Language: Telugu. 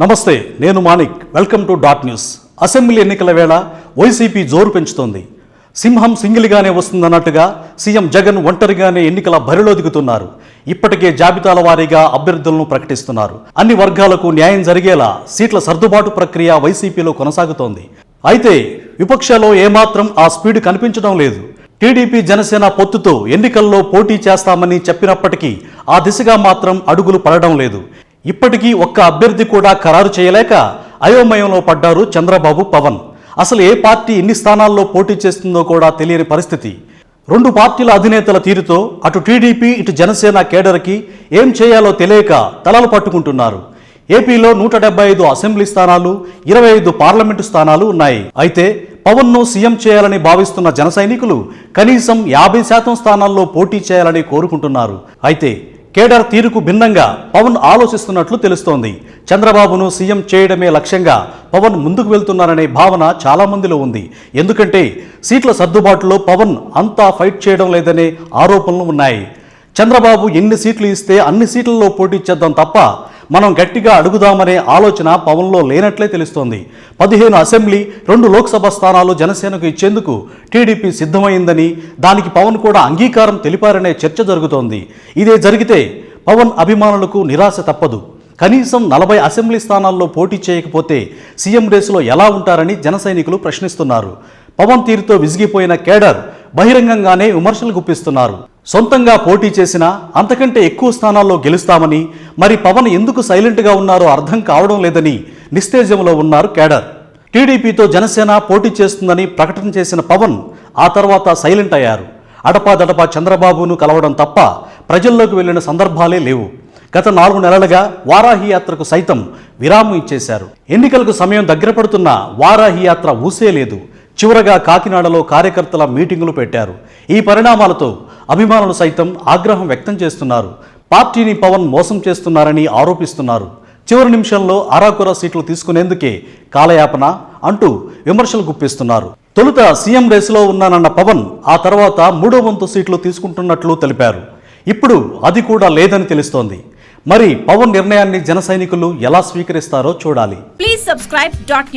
నమస్తే నేను Manik. Welcome to dot news. Assembly ఎన్నికల వేళ వైసీపీ జోరు పెంచుతోంది. సింహం సింగిల్గానే వస్తుందన్నట్టుగా సీఎం జగన్ ఒంటరిగానే ఎన్నికల బరిలో దిగుతున్నారు. ఇప్పటికే జాబితాల వారీగా అభ్యర్థులను ప్రకటిస్తున్నారు. అన్ని వర్గాలకు న్యాయం జరిగేలా సీట్ల సర్దుబాటు ప్రక్రియ వైసీపీలో కొనసాగుతోంది. అయితే విపక్షాలో ఏమాత్రం ఆ స్పీడ్ కనిపించడం లేదు. టీడీపీ జనసేన పొత్తుతో ఎన్నికల్లో పోటీ చేస్తామని చెప్పినప్పటికీ ఆ దిశగా మాత్రం అడుగులు పడడం లేదు. ఇప్పటికీ ఒక్క అభ్యర్థి కూడా ఖరారు చేయలేక అయోమయంలో పడ్డారు చంద్రబాబు పవన్. అసలు ఏ పార్టీ ఎన్ని స్థానాల్లో పోటీ చేస్తుందో కూడా తెలియని పరిస్థితి. రెండు పార్టీల అధినేతల తీరుతో అటు టీడీపీ ఇటు జనసేన కేడర్కి ఏం చేయాలో తెలియక తలలు పట్టుకుంటున్నారు. ఏపీలో నూట డెబ్బై ఐదు అసెంబ్లీ స్థానాలు ఇరవై ఐదు పార్లమెంటు స్థానాలు ఉన్నాయి. అయితే పవన్ను సీఎం చేయాలని భావిస్తున్న జన సైనికులు కనీసం యాభై శాతం స్థానాల్లో పోటీ చేయాలని కోరుకుంటున్నారు. అయితే కేడర్ తీరుకు భిన్నంగా పవన్ ఆలోచిస్తున్నట్లు తెలుస్తోంది. చంద్రబాబును సీఎం చేయడమే లక్ష్యంగా పవన్ ముందుకు వెళ్తున్నారనే భావన చాలామందిలో ఉంది. ఎందుకంటే సీట్ల సర్దుబాటులో పవన్ అంతా ఫైట్ చేయడం లేదనే ఆరోపణలు ఉన్నాయి. చంద్రబాబు ఎన్ని సీట్లు ఇస్తే అన్ని సీట్లలో పోటీ చేద్దాం తప్ప మనం గట్టిగా అడుగుదామనే ఆలోచన పవన్లో లేనట్లే తెలుస్తోంది. పదిహేను అసెంబ్లీ రెండు లోక్సభ స్థానాలు జనసేనకు ఇచ్చేందుకు టీడీపీ సిద్ధమైందని దానికి పవన్ కూడా అంగీకారం తెలిపారనే చర్చ జరుగుతోంది. ఇదే జరిగితే పవన్ అభిమానులకు నిరాశ తప్పదు. కనీసం నలభై అసెంబ్లీ స్థానాల్లో పోటీ చేయకపోతే సీఎం రేసులో ఎలా ఉంటారని జనసైనికులు ప్రశ్నిస్తున్నారు. పవన్ తీరుతో విసిగిపోయిన కేడర్ బహిరంగంగానే విమర్శలు గుప్పిస్తున్నారు. సొంతంగా పోటీ చేసినా అంతకంటే ఎక్కువ స్థానాల్లో గెలుస్తామని మరి పవన్ ఎందుకు సైలెంట్గా ఉన్నారో అర్థం కావడం లేదని నిస్తేజంలో ఉన్నారు కేడర్ టీడీపీతో జనసేన పోటీ చేస్తుందని ప్రకటన చేసిన పవన్ ఆ తర్వాత సైలెంట్ అయ్యారు. అడపాదడపా చంద్రబాబును కలవడం తప్ప ప్రజల్లోకి వెళ్ళిన సందర్భాలే లేవు. గత నాలుగు నెలలుగా వారాహి యాత్రకు సైతం విరామం ఇచ్చేశారు. ఎన్నికలకు సమయం దగ్గర పడుతున్న వారాహి యాత్ర ఊసే లేదు చివరగా కాకినాడలో కార్యకర్తల మీటింగులు పెట్టారు. ఈ పరిణామాలతో అభిమానులు సైతం ఆగ్రహం వ్యక్తం చేస్తున్నారు. పార్టీని పవన్ మోసం చేస్తున్నారని ఆరోపిస్తున్నారు. చివరి నిమిషంలో అరాకుర సీట్లు తీసుకునేందుకే కాలయాపన అంటూ విమర్శలు గుప్పిస్తున్నారు. తొలుత సీఎం రేసులో ఉన్నానన్న పవన్ ఆ తర్వాత మూడో వంతు సీట్లు తీసుకుంటున్నట్లు తెలిపారు. ఇప్పుడు అది కూడా లేదని తెలుస్తోంది. మరి పవన్ నిర్ణయాన్ని జన సైనికులు ఎలా స్వీకరిస్తారో చూడాలి. Please subscribe dot.